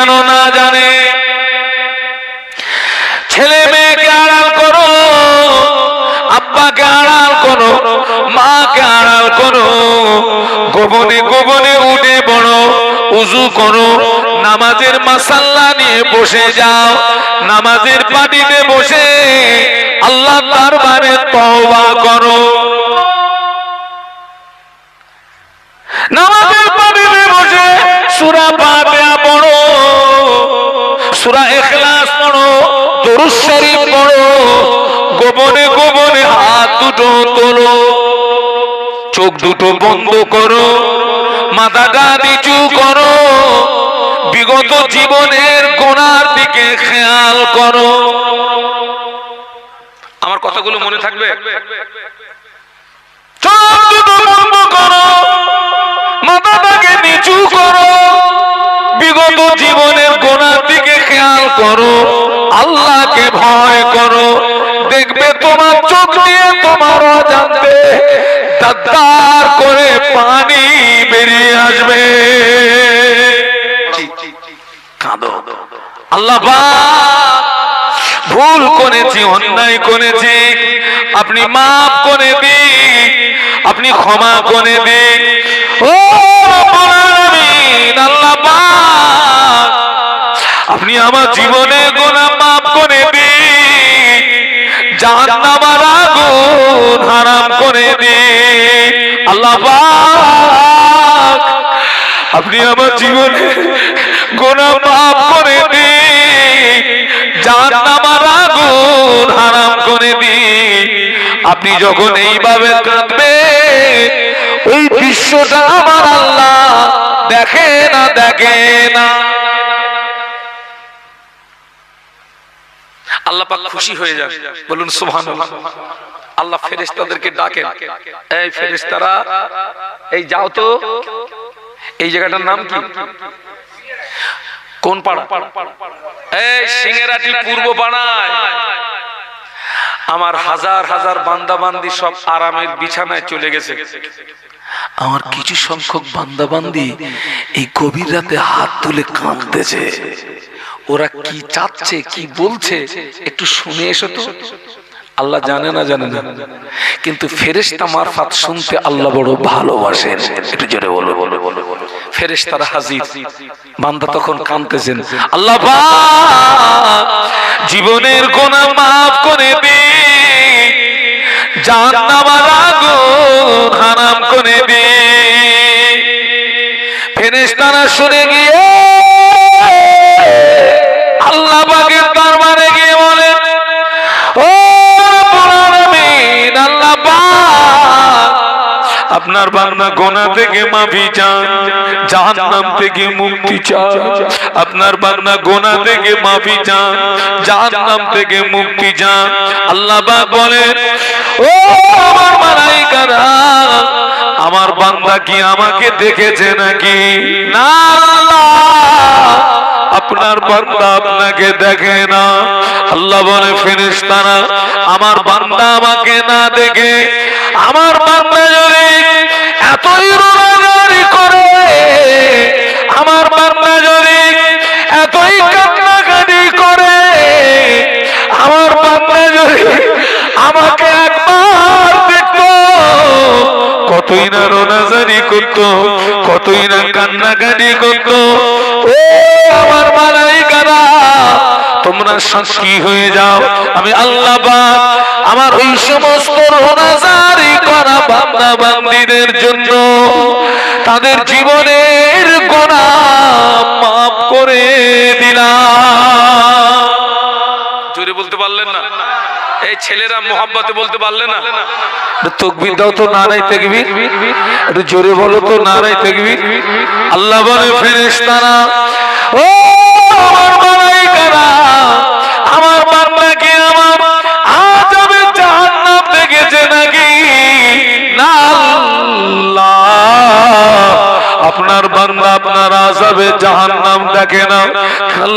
যেন না জানে। ছেলে মেয়েকে আড়াল করো, আব্বাকে আড়াল করো, মাকে আড়াল করো, গোপনে গোপনে উঠে বড় উজু করো, নামাজের মাসাল্লা নিয়ে বসে যাও, নামাজের পাটিতে বসে আল্লাহ দরবারে তওবা করো। সূরা ইখলাস পড়ো, দরুদ পড়ো, গোপনে গোপনে হাত দুটো তোলো, চোখ দুটো বন্ধ করো মাথাটা নিচু করো, বিগত জীবনের গোনার দিকে খেয়াল করো। আমার কথাগুলো মনে থাকবে? চোখ দুটো বন্ধ করো মাথাটাকে নিচু করো, বিগত জীবনের গোনার খেয়াল করো, আল্লাহকে ভয় করো। দেখবে তোমার চোখ দিয়ে তোমার অজান্তে দাদ্দার করে পানি বেরিয়ে আসবে। আল্লাহ ভুল করেছি, অন্যায় করেছি। আপনি মাফ করে দিন, আপনি ক্ষমা করে দিন। আল্লাহ আমার জীবনে গোনা মাফ করে দিন জাহান্নামার আগুন হারাম করে দিন আল্লাহ আপনি আমার জীবনে গোনা মাফ করে দিন জাহান্নামার আগুন হারাম করে দিন আপনি যখন এইভাবে কাঁদবে ওই বিশ্বটা আমার আল্লাহ দেখে না দেখে না। আল্লাহ পাক খুশি হয়ে যাবে বলুন, সুবহানাল্লাহ। আল্লাহ ফেরেশতাদেরকে ডাকেন। এই ফেরেশতারা, এই যাও তো। এই জায়গাটার নাম কি? কোন পাড়া? এই সিঙ্গেরাটি পূর্ব পাড়ায়। আমার হাজার হাজার বান্দা বান্দি সব আরামের বিছানায় চলে গেছে। আমার কিছু সংখ্যক বান্দা বান্দি এই গভীর রাতে হাত তুলে কাঁদতেছে। ওরা কি চাচ্ছে, কি বলছে, একটু শুনে এসো তো। আল্লাহ জানে না জানে না। কিন্তু ফেরেশতা মারফাত শুনতে আল্লাহ বড় ভালোবাসেন। একটু জোরে বলো। বলো বলো ফেরেশতারা হাজির। বান্দা তখন কাঁদতেছেন। আল্লাহ জীবনের গোনা মাফ করে দি। জাহান্নামার আগুন হারাম করে দি। ফেরেশতারা শুনে গিয়ে আপনার বাংলা গোনা থেকে মাফি চান, জাহান্নাম থেকে মুক্তি চান। আপনার বাংলা গোনা থেকে মাফি চান, জাহান্নাম থেকে মুক্তি চান। আল্লাহ পাক বলেন, ও আমার মালাইকারা, আমার বান্দা কি আমাকে দেখেছে নাকি? না, আপনার বান্দা আপনাকে দেখে না। আল্লাহ বলে, ফেরেশতারা, আমার বান্দা আমাকে না দেখে, আমার বান্দা যদি এতই রোনাগারি করে। আমার বান্দা যদি এতই কান্নাকাটি করে, আমার বান্দা যদি আমাকে একবার দেখতো, কতই না রোনাজারি করতো, কতই না কান্নাকাটি করতো, ও আমার মালাইকারা তোমরা সাক্ষী হয়ে যাও। আমি আল্লাহ আমার ওই সমস্ত রোনাজারি করা বান্দা বান্দিদের জন্য তাদের জীবনের গোনা মাফ করে দিলাম। জোরে বলতে পারলেন না? এই ছেলেরা মোহাব্বতে বলতে পারলে না? তকবির দাও তো নারাই তেকবির। একটু জোরে বলো তো নারাই তেকবির। আল্লাহ বলে ফেরেশতারা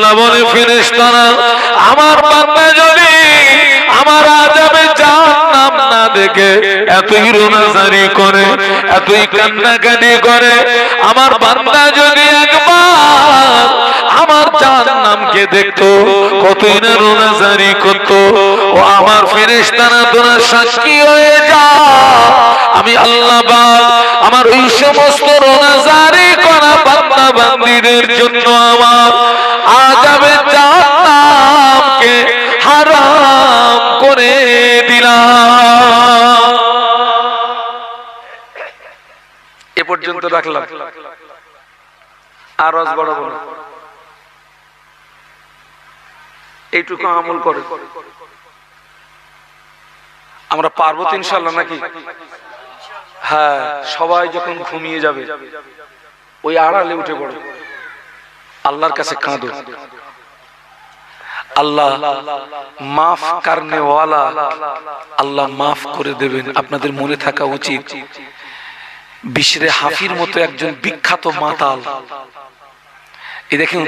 আল্লাহ বলে, ফেরেশতারা, আমার বান্দা যদি আমার আজাবে জাহান্নাম না দেখে, এতই রোনাজারি করে, এতই কান্নাকাটি করে, আমার বান্দা যদি একবার আমার আমাকে দেখতো, কতই না রোনাজারি করতো, ও আমার ফেরেশতারা তোরা সাক্ষী হয়ে যা আমি আল্লাহ আমার ওই সমস্ত রোনাজারি করা বান্দা বান্দীদের জন্য আমার পর্যন্ত রাখলাম আর রস বড় বড় এইটুকু আমল করে। আমরা পারব ইনশাল্লাহ নাকি? হ্যাঁ সবাই যখন ঘুমিয়ে যাবে, ওই আড়ালে উঠে পড়ে। আল্লাহর কাছে কাঁদো। আল্লাহ মাফ ওয়ালা আল্লাহ মাফ করে দেবেন। আপনাদের মনে থাকা উচিত। বিশ্রে হাফির মতো একজন বিখ্যাত মাতাল। এই দেখুন,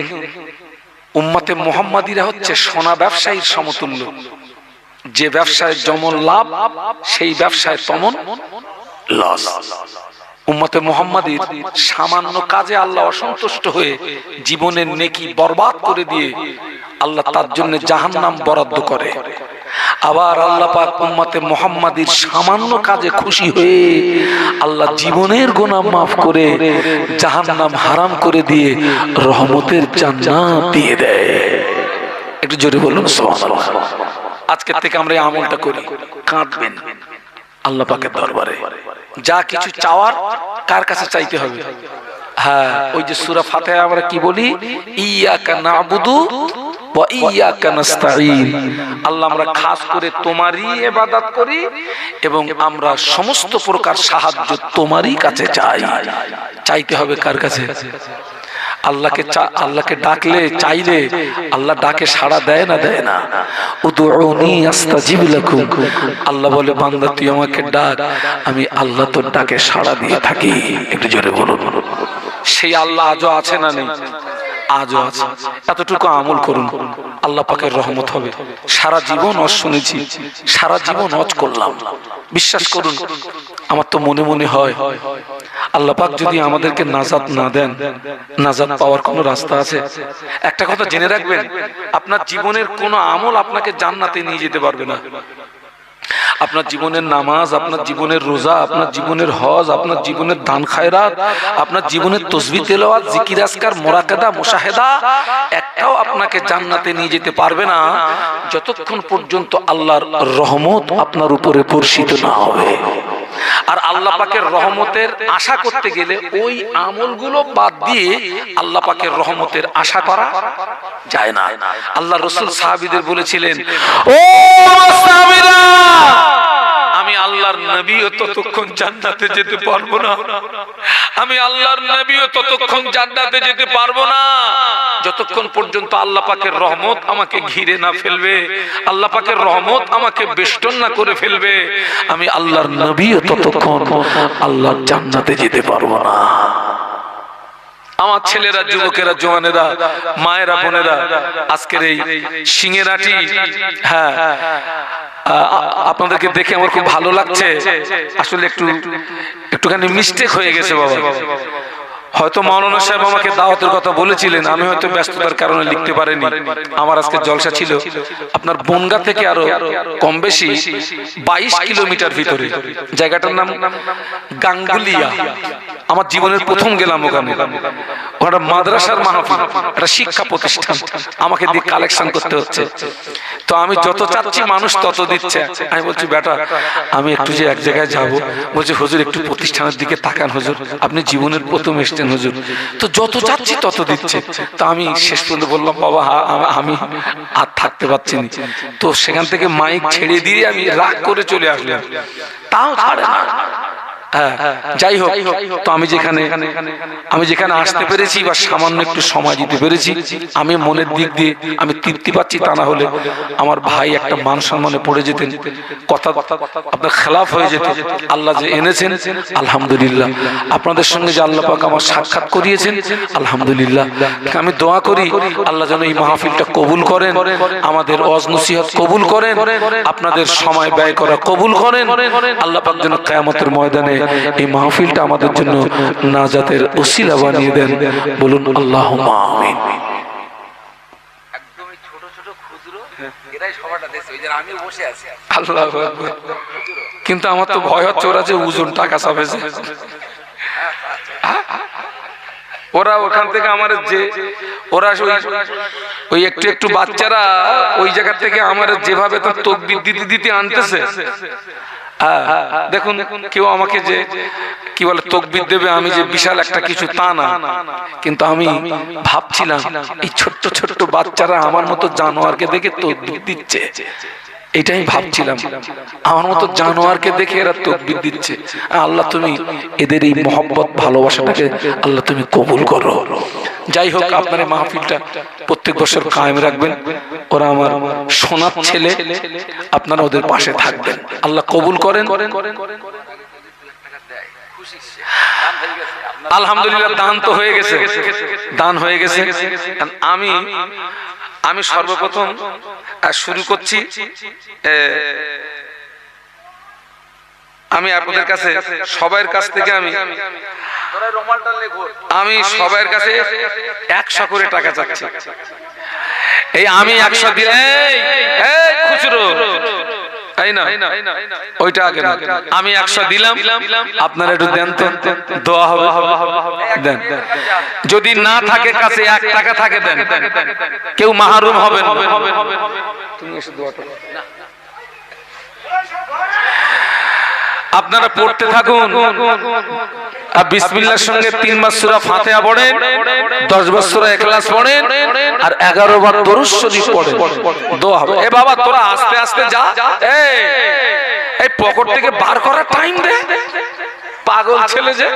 উম্মতে মোহাম্মদীরা হচ্ছে সোনা ব্যবসায়ীর সমতুল্য। যে ব্যবসায় যেমন লাভ, সেই ব্যবসায় তমন লস। উম্মতে মোহাম্মদীর সামান্য কাজে আল্লাহ অসন্তুষ্ট হয়ে জীবনের নেকি বরবাদ করে দিয়ে আল্লাহ তার জন্য জাহান্নাম বরাদ্দ করে। আবার আল্লাহ পাক উম্মতে মোহাম্মদীর সামান্য কাজে খুশি হয়ে আল্লাহ জীবনের গোনাম মাফ করে জাহান্নাম হারাম করে দিয়ে রহমতের জান্নাত দিয়ে দেয়। একটু জোরে বলুন, সুবহানাল্লাহ। আজকের থেকে আমরা এই আমলটা করি। কাঁদবেন। আল্লাহ পাকের দরবারে। যা কিছু চাওয়ার কার কাছে চাইতে হবে? হ্যাঁ ওই যে সূরা ফাতিহা আমরা কি বলি? ইয়াকা নাবুদু আল্লাহ আমরা খাস করে তোমারই ইবাদত করি এবং আমরা সমস্ত প্রকার সাহায্য তোমারই কাছে চাই। চাইতে হবে কার কাছে? আল্লাহকে আল্লাহকে ডাকলে, চাইলে আল্লাহ ডাকে সাড়া দেয় না দেয় না। আল্লাহ বলে, বান্দা, তুই আমাকে ডাক, আমি আল্লাহ তোর ডাকে সাড়া দিয়ে থাকি। একটু জোরে বলুন। সেই আল্লাহ আজও আছে না নেই? আজও আছে। এতটুকু আমল করুন। আল্লাহ পাকের রহমত হবে। সারা জীবন অজ শুনেছি, সারা জীবন অজ করলাম। বিশ্বাস করুন, আমার তো মনে মনে হয়, আল্লাহ পাক যদি আমাদেরকে নাজাত না দেন, নাজাত পাওয়ার কোনো রাস্তা আছে? একটা কথা জেনে রাখবেন, আপনার জীবনের কোনো আমল আপনাকে জান্নাতে নিয়ে যেতে পারবে না। আপনার জীবনের নামাজ, আপনার জীবনের রোজা, আপনার জীবনের হজ, আপনার জীবনের দান খায়রাত, আপনার জীবনের তসবি তেলাওয়াত, জিকির আসকার মোরাকাদা, মোশাহেদা, একটাও আপনাকে জান্নাতে নিয়ে যেতে পারবে না যতক্ষণ পর্যন্ত আল্লাহর রহমত আপনার উপরে বর্ষিত না হবে। আর আল্লাহ পাকের রহমতের আশা করতে গেলে ওই আমলগুলো বাদ দিয়ে আল্লাহ পাকের রহমতের আশা করা যায় না। আল্লাহ রসুল সাহাবিদের বলেছিলেন, ও সাহাবীরা! আমি আল্লাহর নবীও ততক্ষণ জান্নাতে যেতে পারব না। আমি আল্লাহর নবীও ততক্ষণ জান্নাতে যেতে পারব না। যতক্ষণ পর্যন্ত আল্লাহ পাকের রহমত আমাকে ঘিরে না ফেলবে, আল্লাহ পাকের রহমত আমাকে বেষ্টন না করে ফেলবে, আমি আল্লাহর নবীও ততক্ষণ আল্লাহর জান্নাতে যেতে পারব না। আমার ছেলেরা, যুবকেরা, জওয়ানেরা, মায়েরা, বোনেরা, আজকের এই সিংহেরাটি হ্যাঁ আপনাদেরকে দেখে আমার খুব ভালো লাগছে। আসলে একটু, একটুখানি মিস্টেক হয়ে গেছে বাবা। হয়তো মাওলানা সাহেব আমাকে দাওয়াতের কথা বলেছিলেন, আমি হয়তো ব্যস্ততার কারণে লিখতে পারিনি। আমার আজকে জলসা ছিল। আপনার বনগা থেকে আরও কম বেশি বাইশ কিলোমিটার ভিতরে। জায়গাটার নাম গাঙ্গুলিয়া। আমার জীবনের প্রথম গেলাম ওখানে। ওখানে মাদ্রাসার মাহফিল, একটা শিক্ষা প্রতিষ্ঠান। আমাকে দিয়ে কালেকশন করতে হচ্ছে। তো আমি যত চাচ্ছি মানুষ তত দিচ্ছে। আমি বলছি, বেটা, আমি একটু যে এক জায়গায় যাব, বলছি, হুজুর, একটু প্রতিষ্ঠানের দিকে তাকান হুজুর। আপনি জীবনের প্রথম এসছেন হুজুর। তো যত চাচ্ছি তত দিচ্ছে। তো আমি শেষ পর্যন্ত বললাম, বাবা আমি আর থাকতে পারছি না। তো সেখান থেকে মাইক ছেড়ে দিয়ে আমি রাগ করে চলে আসলাম। তাও ছাড়ে না। যাই হোক, তো আমি যেখানে আমি যেখানে আসতে পেরেছি বা সামান্য একটু সময় দিতে পেরেছি, আমি মনের দিক দিয়ে আমি তৃপ্তি পাচ্ছি তা না হলে আমার ভাই একটা মান সম্মানে পড়ে যেতেন। কথা আপনার খেলাফ হয়ে যেত। আল্লাহ যে এনেছেন, আলহামদুলিল্লাহ। আপনাদের সঙ্গে যে আল্লাহ পাক আমার সাক্ষাৎ করিয়েছেন, আলহামদুলিল্লাহ। আমি দোয়া করি, আল্লাহ যেন এই মাহফিলটা কবুল করেন, আমাদের অজ নসিহত কবুল করেন, আপনাদের সময় ব্যয় করা কবুল করেন। আল্লাহ পাক যেন কিয়ামতের ময়দানে এই মাহফিলটা আমাদের জন্য নাজাতের ওসিলা বানিয়ে দেন। বলুন আমিন। আল্লাহ কিন্তু আমার তো ভয় হচ্ছে ওরা যে ওজন টাকা যে। ওরা ওখান থেকে আমার যে ওরা ওই- একটু একটু বাচ্চারা ওই জায়গা থেকে আমার যেভাবে তার তকবির দিতে দিতে আনতেছে দেখুন, কেউ আমাকে যে কি বলে, তকবির দেবে, আমি যে বিশাল একটা কিছু তা না। কিন্তু আমি ভাবছিলাম, এই ছোট্ট ছোট্ট বাচ্চারা আমার মতো জানোয়ারকে দেখে তকবির দিচ্ছে। এটাই ভাবছিলাম। আমার মতো জানোয়ারকে দেখে এরা তকবির দিচ্ছে। আল্লাহ তুমি এদের এই মহব্বত, ভালোবাসাটাকে আল্লাহ তুমি কবুল করো। যাই হোক আপনার মাহফিলটা প্রত্যেক বছর কায়েম রাখবেন। ওরা আমার সোনার ছেলে। আপনারা ওদের পাশে থাকবেন। আল্লাহ কবুল করেন। হয়ে আলহামদুলিল্লাহ দান তো হয়ে গেছে। দান হয়ে গেছে। আমি আমি সর্বপ্রথম শুরু করছি আমি আপনাদের কাছে সবার কাছ থেকে আমি আমি সবার কাছে একশো করে টাকা চাচ্ছি। এই আমি একশো দিলে খুচরো। ওইটা আগে। আমি একশো দিলাম, আপনারা একটু দেন হবে। দেন। যদি না থাকে কাছে এক টাকা থাকে, দেন। কেউ মাহরুম দোয়াটা আপনারা পড়তে থাকুন। আর বিসমিল্লার সঙ্গে তিন মাস সুরা ফাতিহা পড়েন, দশ বার সুরা ইখলাস পড়েন, আর এগারো বার দরুদ শরীফ পড়েন। দোয়া এ বাবা, তোরা আস্তে আস্তে যা। এই পকেট থেকে বার করার টাইম দে। পাগল ছেলে যে।